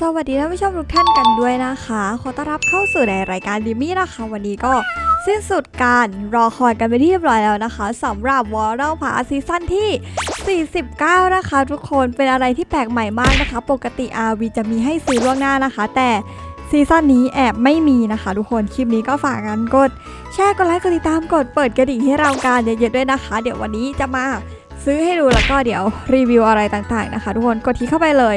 สวัสดีท่านผู้ชมทุกท่านกันด้วยนะคะ ขอต้อนรับเข้าสู่ในรายการดิมี่นะคะ วันนี้ก็สิ้นสุดการรอคอยกันไปที่เรียบร้อยแล้วนะคะสำหรับวอร์เรลพาซีซั่นที่ 49 นะคะ ทุกคนเป็นอะไรที่แปลกใหม่มากนะคะ ปกติ RV จะมีให้ซื้อล่วงหน้านะคะ แต่ซีซั่นนี้แอบไม่มีนะคะ ทุกคนคลิปนี้ก็ฝากกันกด แชร์กดไลค์กดติดตามกดเปิดกระดิ่งให้เราการเยอะๆด้วยนะคะ เดี๋ยววันนี้จะมา ซื้อให้ดูแล้วก็เดี๋ยวรีวิวอะไรต่างๆนะคะ ทุกคนกดที่เข้าไปเลย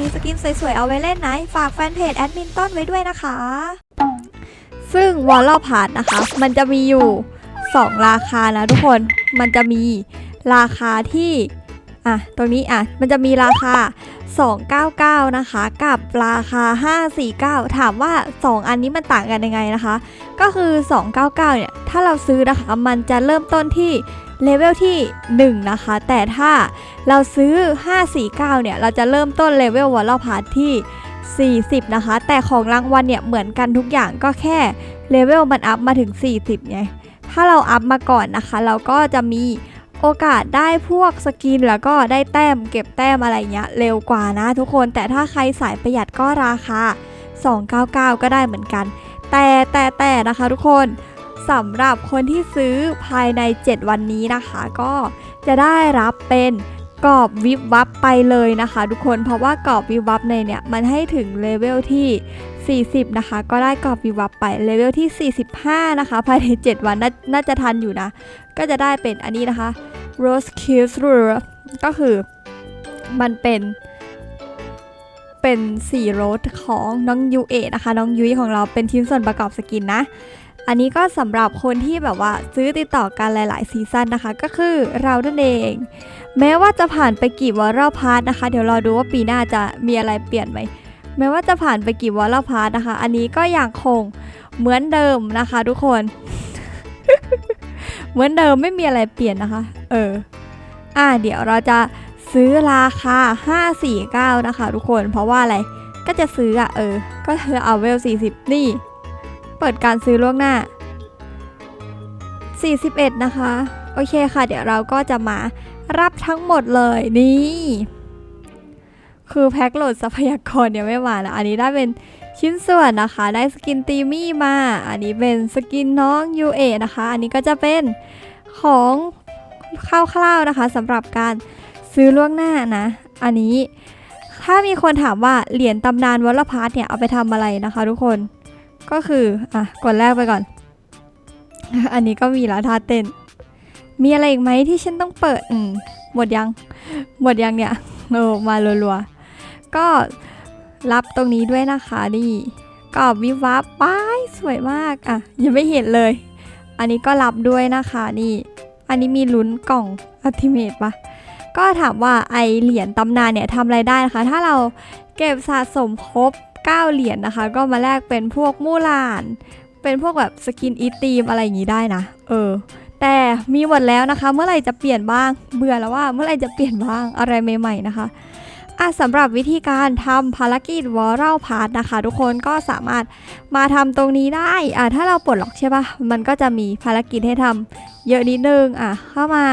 มีสกินสวยๆเอาไว้เล่นนะฝากแฟนเพจแอดมินต้นไว้ด้วยนะคะ ซึ่งวอลล์พาร์ทนะคะ มันจะมีอยู่ 2 ราคานะทุกคนมันจะมีราคาที่อะตรงนี้อะมันจะมีราคา 299 นะคะ กับราคา 549 ถามว่า 2 อันนี้มันต่างกันยังไงนะคะ ก็คือ 299 เนี่ย ถ้าเราซื้อนะคะ มันจะเริ่มต้นที่ เลเวลที่ 1 นะคะ แต่ถ้าเราซื้อ 549 เนี่ย เราจะเริ่มต้นเลเวลวอลล์พาร์ทที่ 40 นะคะ แต่ของรางวัลเนี่ย เหมือนกันทุกอย่างก็แค่เลเวลมันอัพมาถึง 40 ไง ถ้าเราอัพมาก่อนนะคะ เราก็จะมีโอกาสได้พวกสกินแล้วก็ได้แต้มเก็บแต้มอะไรเงี้ยเร็วกว่านะทุกคนแต่ถ้าใครสายประหยัดก็ราคา 299 ก็ได้เหมือนกัน แต่แต่แต่นะคะทุกคน สำหรับคนที่ซื้อภายใน 7 วันนี้นะคะ ก็จะได้รับเป็นกรอบวิบวับไปเลยนะคะ ทุกคนเพราะว่ากรอบวิบวับในเนี่ยมันให้ถึงเลเวลที่ 40 นะคะ ก็ได้กรอบวิบวับไปเลเวลที่ 45 นะคะ ภายใน 7 วันน,น่าจะทันอยู่นะ ก็จะได้เป็นอันนี้นะคะ Rose Kills r ก็คือมันเป็นเป็นสีโรสของน้องยูเอนะคะ น้องยุ้ยของเราเป็นชิ้นส่วนประกอบสกินนะ อันนี้ก็สำหรับคนที่แบบว่าซื้อติดต่อกันหลาย ๆ ซีซั่นนะคะ ก็คือเรานั่นเอง แม้ว่าจะผ่านไปกี่วอลล์พาร์ทนะคะ เดี๋ยวรอดูว่าปีหน้าจะมีอะไรเปลี่ยนไหมแม้ว่าจะผ่านไปกี่วอลล์พาร์ทนะคะ อันนี้ก็ยังคงเหมือนเดิมนะคะ ทุกคน เหมือนเดิมไม่มีอะไรเปลี่ยนนะคะ เออ อะเดี๋ยวเราจะซื้อราคา 549 นะคะ ทุกคน เพราะว่าอะไร ก็จะซื้ออะเออ ก็เธอเอาเวล 40 นี่ เปิดการซื้อล่วงหน้า 41 นะคะ โอเคค่ะ เดี๋ยวเราก็จะมารับทั้งหมดเลยนี่ คือแพ็คโหลดทรัพยากรยังไม่มานะอันนี้ได้เป็นชิ้นส่วนนะคะ ได้สกินตีมี่มา อันนี้เป็นสกินน้องยูเอนะคะ อันนี้ก็จะเป็นของคร่าวๆนะคะสำหรับการซื้อล่วงหน้านะ อันนี้ถ้ามีคนถามว่าเหรียญตำนานวอลพาร์ทเนี่ยเอาไปทำอะไรนะคะทุกคน ก็คืออะกดแรกไปก่อน อันนี้ก็มีละท่าเต้น มีอะไรอีกไหมที่ฉันต้องเปิดอืมหมดยัง หมดยังเนี่ยโอ้มารัวๆ ก็รับตรงนี้ด้วยนะคะนี่กรอบวิวับป้ายสวยมากอะยังไม่เห็นเลย อันนี้ก็รับด้วยนะคะนี่ อันนี้มีลุ้นกล่องอัติเมตปะก็ถามว่าไอเหรียญตำนานเนี่ยทำอะไรได้นะคะ ถ้าเราเก็บสะสมครบ 9 เหรียญนะคะ ก็มาแลกเป็นพวกมู่ลาน เป็นพวกแบบสกินอีทีมอะไรอย่างนี้ได้นะ เออ แต่มีหมดแล้วนะคะ เมื่อไหร่จะเปลี่ยนบ้าง เบื่อแล้วว่าเมื่อไหร่จะเปลี่ยนบ้างอะไรใหม่ๆนะคะอะสำหรับวิธีการทำภารกิจวอลเลพาร์ทนะคะ ทุกคนก็สามารถมาทำตรงนี้ได้อะถ้าเราปลดล็อกใช่ปะมันก็จะมีภารกิจให้ทำเยอะนิดนึงอะเข้ามา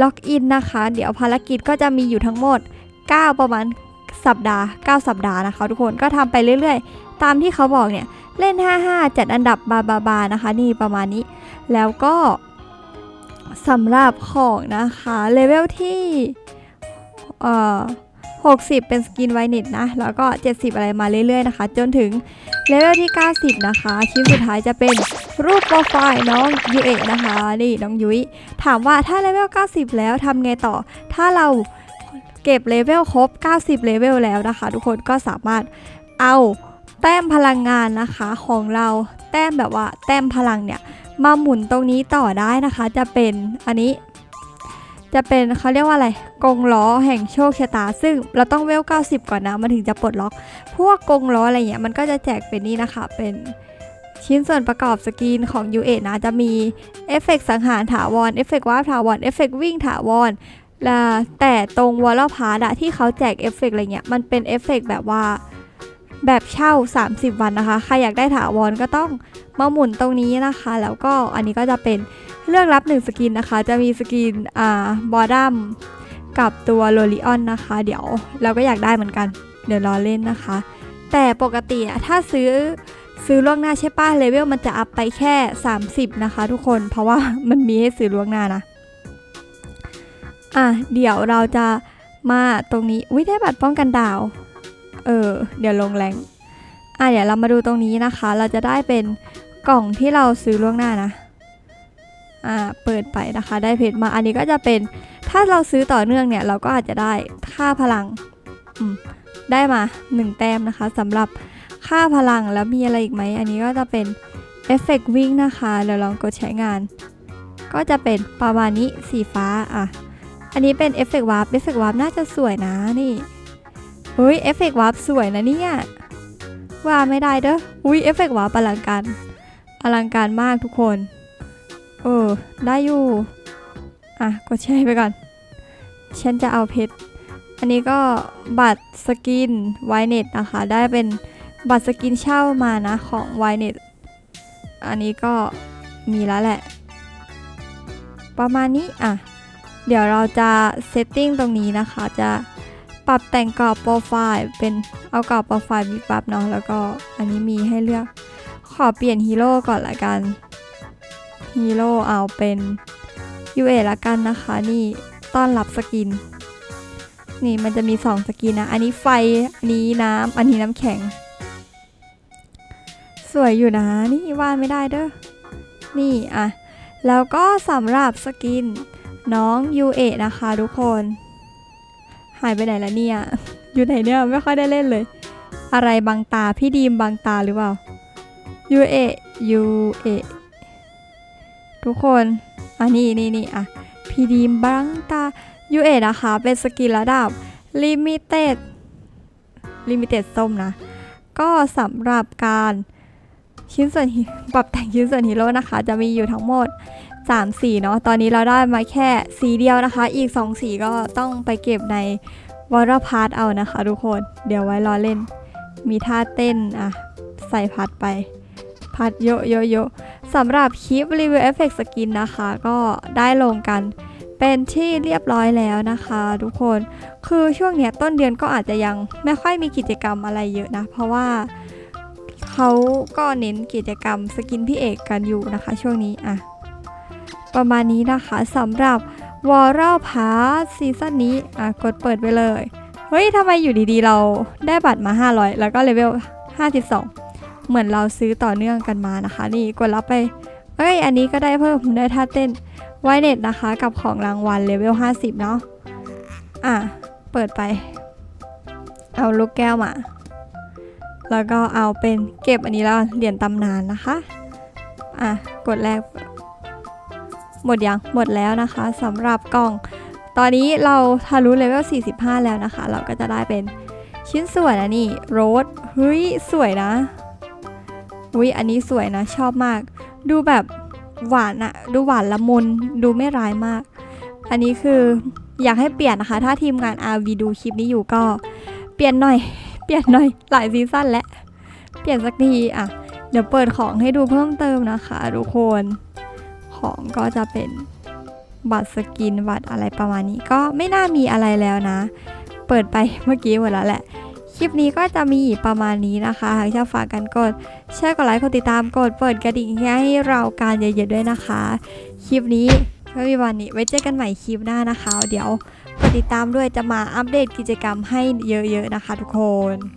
ล็อกอินนะคะ เดี๋ยวภารกิจก็จะมีอยู่ทั้งหมด 9 ประมาณ สัปดาห์ 9 สัปดาห์นะคะ ทุกคนก็ทำไปเรื่อยๆ ตามที่เขาบอกเนี่ย เล่น 55 จัดอันดับบาบาบานะคะ นี่ประมาณนี้ แล้วก็สำหรับของนะคะเลเวลที่เอ่อ60 เป็นสกินไวเน็ตนะ แล้วก็ 70 อะไรมาเรื่อยๆนะคะ จนถึงเลเวลที่ 90 นะคะคลิปสุดท้ายจะเป็นรูปโปรไฟล์น้องยูเอะนะคะ นี่น้องยุ้ยถามว่าถ้าเลเวล 90 แล้วทำไงต่อ ถ้าเรา เก็บเลเวลครบ 90 เลเวลแล้วนะคะ ทุกคนก็สามารถเอาแต้มพลังงานนะคะของเราแต้มแบบว่า แต้มพลังเนี่ยมาหมุนตรงนี้ต่อได้นะคะ จะเป็นอันนี้ จะเป็นเขาเรียกว่าอะไรกงล้อแห่งโชคชะตา ซึ่งเราต้องเวล 90 ก่อนนะมันถึงจะปลดล็อก พวกกงล้ออะไรเงี้ยมันก็จะแจกเป็นนี่นะคะเป็นชิ้นส่วนประกอบสกรีนของ u อนะจะมีเอฟเฟกต์สังหารถาวรเอฟเฟกต์วาร์ถาวรเอฟเฟกต์วิ่งถาวร แต่ตรงวอลล์พาร์ดอะที่เขาแจกเอฟเฟกต์อะไรเงี้ยมันเป็นเอฟเฟกต์แบบว่าแบบเช่า 30 วันนะคะ ใครอยากได้ถาวรก็ต้องมาหมุนตรงนี้นะคะ แล้วก็อันนี้ก็จะเป็นเลือกรับ1สกินนะคะ จะมีสกินอ่าบอดัมกับตัวโลลิออนนะคะ เดี๋ยวเราก็อยากได้เหมือนกัน เดี๋ยวรอเล่นนะคะ แต่ปกติอะถ้าซื้อซื้อล่วงหน้าใช่ป้ะเลเวลมันจะอัพไปแค่ 30 นะคะ ทุกคน เพราะว่ามันมีให้ซื้อล่วงหน้านะ อะเดี๋ยวเราจะมาตรงนี้วิได้บัตรป้องกันดาว เออ เดี๋ยวลงแรงอะเดี๋ยวเรามาดูตรงนี้นะคะ เราจะได้เป็นกล่องที่เราซื้อล่วงหน้านะ อ่า เปิดไปนะคะ ได้เพชรมา อันนี้ก็จะเป็น ถ้าเราซื้อต่อเนื่องเนี่ย เราก็อาจจะได้ค่าพลัง อืม ได้มา 1 แต้มนะคะสำหรับค่าพลังแล้วมีอะไรอีกไหม อันนี้ก็จะเป็นเอฟเฟกวิ่งนะคะ เดี๋ยวลองกดใช้งาน ก็จะเป็นประมาณนี้สีฟ้า อะ อันนี้เป็นเอฟเฟกต์วาร์ปเอฟเฟกต์วาร์ปน่าจะสวยนะนี่เฮ้ยเอฟเฟกต์วาร์ปสวยนะเนี่ยว่าไม่ได้เด้ออุ้ยเอฟเฟกต์วาร์ปอลังการอลังการมากทุกคนเออได้อยู่อะกดแชร์ไปก่อนฉันจะเอาเพชรอันนี้ก็บัตรสกินไวเน็ตนะคะ ได้เป็นบัตรสกินเช่ามานะของไวเน็ตอันนี้ก็มีแล้วแหละ ประมาณนี้อะ เดี๋ยวเราจะเซตติ้งตรงนี้นะคะ จะปรับแต่งกรอบโปรไฟล์เป็นเอากรอบโปรไฟล์บิ๊กบัฟเนาะแล้วก็อันนี้มีให้เลือก ขอเปลี่ยนฮีโร่ก่อนละกันฮีโร่เอาเป็น UA ละกันนะคะ นี่ต้อนรับสกิน นี่มันจะมี 2 สกินนะ อันนี้ไฟ อันนี้น้ำ อันนี้น้ำแข็ง สวยอยู่นะ นี่วาดไม่ได้เด้อ นี่อะ แล้วก็สำหรับสกิน น้อง UA นะคะทุกคน หายไปไหนแล้วเนี่ย อยู่ไหนเนี่ยไม่ค่อยได้เล่นเลย อะไรบางตาพี่ดีมบางตาหรือเปล่า UA UA ทุกคนอันนี้นี่นี่อะพี่ดีมบางตา UA นะคะเป็นสกินระดับ Limited Limited ส้มนะ ก็สำหรับการ ชิ้นส่วนฮีปรับแต่งชิ้นส่วนฮีโร่นะคะ จะมีอยู่ทั้งหมด 3 สีเนาะตอนนี้เราได้มาแค่สีเดียวนะคะ อีก 2 สีก็ต้องไปเก็บในวอร์พาร์ทเอานะคะ ทุกคนเดี๋ยวไว้รอเล่น มีท่าเต้นอะใส่พัดไป พัดโยโยโยสำหรับคลิปรีวิวเอฟเฟกต์สกินนะคะ ก็ได้ลงกันเป็นที่เรียบร้อยแล้วนะคะ ทุกคนคือช่วงเนี้ยต้นเดือนก็อาจจะยังไม่ค่อยมีกิจกรรมอะไรเยอะนะ เพราะว่า เขาก็เน้นกิจกรรมสกินพี่เอกกันอยู่นะคะ ช่วงนี้อะประมาณนี้นะคะสำหรับวอลล์พาร์ซีซั่นนี้อะกดเปิดไปเลย เฮ้ยทำไมอยู่ดีๆ เราได้บัตรมา 500 แล้วก็เลเวล 52 เหมือนเราซื้อต่อเนื่องกันมานะคะ นี่กดรับไป เอ้ย อันนี้ก็ได้เพิ่มได้ท่าเต้นไวเน็ตนะคะ กับของรางวัลเลเวล 50 เนาะอะ เปิดไป เอาลูกแก้วมา แล้วก็เอาเป็นเก็บอันนี้แล้วเหรียญตำนานนะคะ อะ กดแรก หมดยัง หมดแล้วนะคะสำหรับกล่อง ตอนนี้เราทะลุเลเวล 45 แล้วนะคะ เราก็จะได้เป็นชิ้นส่วนอันนี้โรสเฮ้ย สวยนะอุ้ยอันนี้สวยนะ ชอบมาก ดูแบบหวานอะดูหวานละมุน ดูไม่ร้ายมาก อันนี้คืออยากให้เปลี่ยนนะคะ ถ้าทีมงาน RV ดูคลิปนี้อยู่ก็เปลี่ยนหน่อย ปลี่ยนหน่อยหลายซีซั่นแล้วเปลี่ยนสักทีอะ เดี๋ยวเปิดของให้ดูเพิ่มเติมนะคะทุกคน ของก็จะเป็นบัตรสกินบัตรอะไรประมาณนี้ก็ไม่น่ามีอะไรแล้วนะ เปิดไปเมื่อกี้หมดแล้วแหละ คลิปนี้ก็จะมีประมาณนี้นะคะหากชอบฝากกันกดแชร์กดไลค์กดติดตามกดเปิดกระดิ่งให้เราการเยอะๆด้วยนะคะ คลิปนี้ก็มีวันนี้ไว้เจอกันใหม่คลิปหน้านะคะ เดี๋ยว กดติดตามด้วยจะมาอัปเดตกิจกรรมให้เยอะๆนะคะทุกคน